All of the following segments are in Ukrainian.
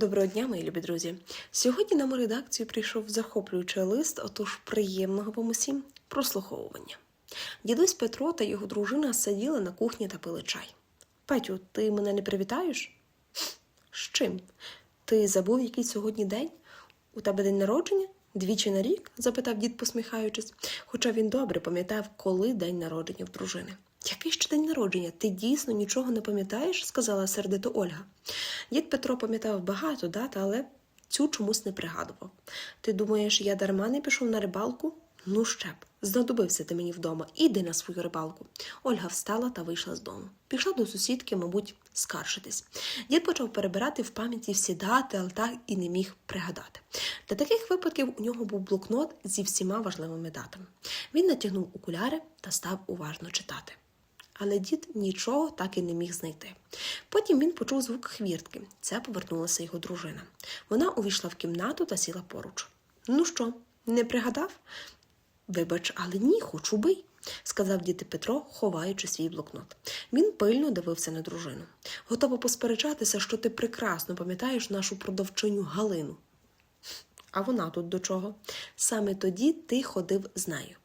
Доброго дня, мої любі друзі. Сьогодні нам у редакцію прийшов захоплюючий лист, отож приємного вам усім прослуховування. Дідусь Петро та його дружина сиділи на кухні та пили чай. Петю, ти мене не привітаєш? З чим? Ти забув, який сьогодні день? У тебе день народження? Двічі на рік? запитав дід, посміхаючись, хоча він добре пам'ятав, коли день народження в дружини. Який ще день народження? Ти дійсно нічого не пам'ятаєш? сказала сердито Ольга. Дід Петро пам'ятав багато дат, але цю чомусь не пригадував. Ти думаєш, я дарма не пішов на рибалку? Ну ще б, знадобився ти мені вдома. Іди на свою рибалку. Ольга встала та вийшла з дому. Пішла до сусідки, мабуть, скаржитись. Дід почав перебирати в пам'яті всі дати, але так і не міг пригадати. Для таких випадків у нього був блокнот зі всіма важливими датами. Він натягнув окуляри та став уважно читати. Але дід нічого так і не міг знайти. Потім він почув звук хвіртки. Це повернулася його дружина. Вона увійшла в кімнату та сіла поруч. Ну що, не пригадав? Вибач, але ні, хочу бий, сказав дід Петро, ховаючи свій блокнот. Він пильно дивився на дружину. Готова посперечатися, що ти прекрасно пам'ятаєш нашу продавчиню Галину. А вона тут до чого? Саме тоді ти ходив з нею.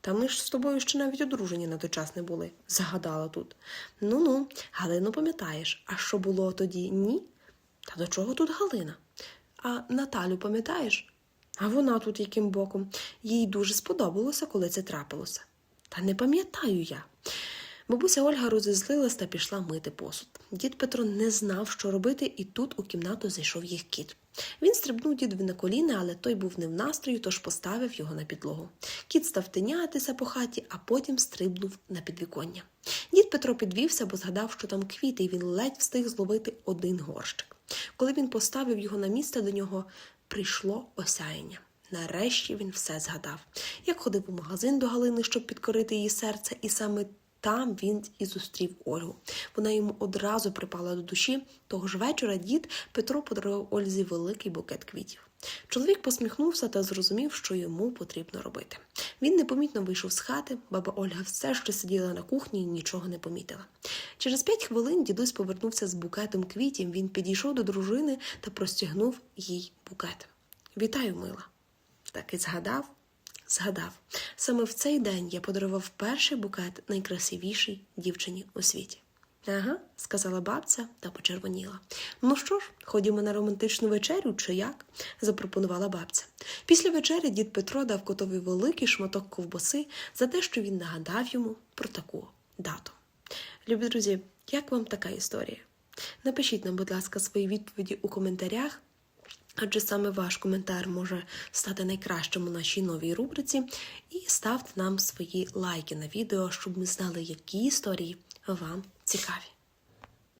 Та ми ж з тобою ще навіть одружені на той час не були, загадала тут. Ну ну, Галину пам'ятаєш, а що було тоді ні? Та до чого тут Галина? А Наталю пам'ятаєш? А вона тут яким боком? Їй дуже сподобалося, коли це трапилося. Та не пам'ятаю я. Бабуся Ольга розізлилась та пішла мити посуд. Дід Петро не знав, що робити, і тут у кімнату зайшов їх кіт. Він стрибнув дідові на коліна, але той був не в настрої, тож поставив його на підлогу. Кіт став тинятися по хаті, а потім стрибнув на підвіконня. Дід Петро підвівся, бо згадав, що там квіти, і він ледь встиг зловити один горщик. Коли він поставив його на місце, до нього прийшло осяяння. Нарешті він все згадав. Як ходив у магазин до Галини, щоб підкорити її серце, і саме там він і зустрів Ольгу. Вона йому одразу припала до душі. Того ж вечора дід Петро подарував Ользі великий букет квітів. Чоловік посміхнувся та зрозумів, що йому потрібно робити. Він непомітно вийшов з хати, баба Ольга все ще сиділа на кухні і нічого не помітила. Через п'ять хвилин дідусь повернувся з букетом квітів. Він підійшов до дружини та простягнув їй букет. Вітаю, мила. Так і згадав. Згадав, саме в цей день я подарував перший букет найкрасивішій дівчині у світі. Ага, сказала бабця та почервоніла. Ну що ж, ходімо на романтичну вечерю, чи як? запропонувала бабця. Після вечері дід Петро дав котові великий шматок ковбаси за те, що він нагадав йому про таку дату. Любі друзі, як вам така історія? Напишіть нам, будь ласка, свої відповіді у коментарях. Адже саме ваш коментар може стати найкращим у нашій новій рубриці. І ставте нам свої лайки на відео, щоб ми знали, які історії вам цікаві.